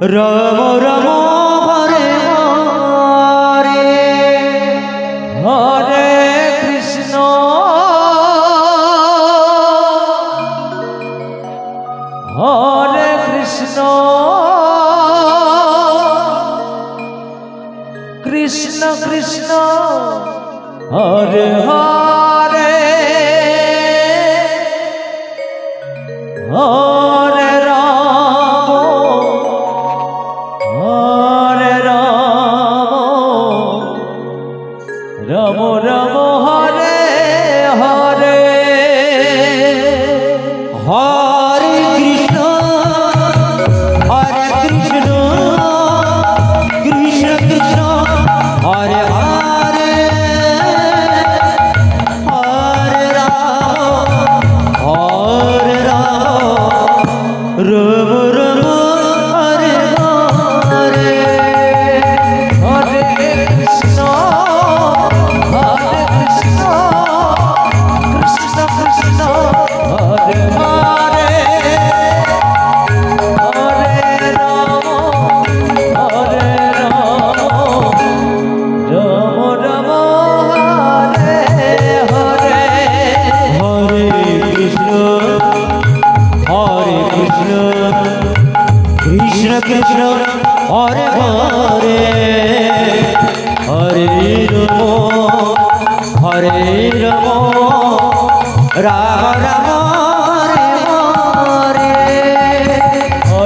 রম রম Hare Hare Hare Krishna. হরে Krishna. Krishna Krishna Hare Hare Hare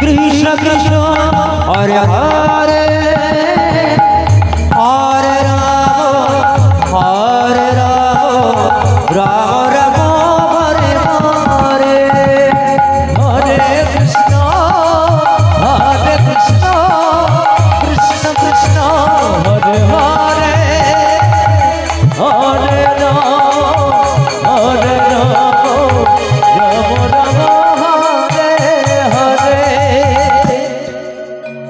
Krishna Krishna Hare Hare.